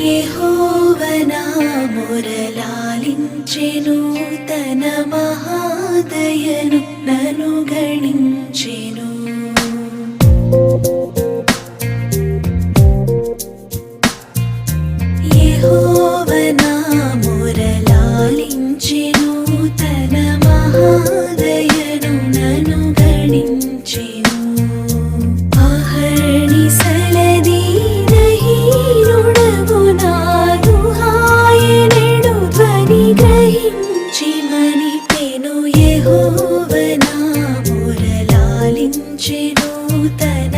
యెహోవనా తన మహాదయను నను గణించెను యెహోవనా మురళాలించెను నూతన మహాదయను నను గణించెను ఆహరణి సలదీనహీనుడగు నాదు హాయనెడు ధ్వని గ్రహించి మని పెను యహోవనా మురలాలించె నూతన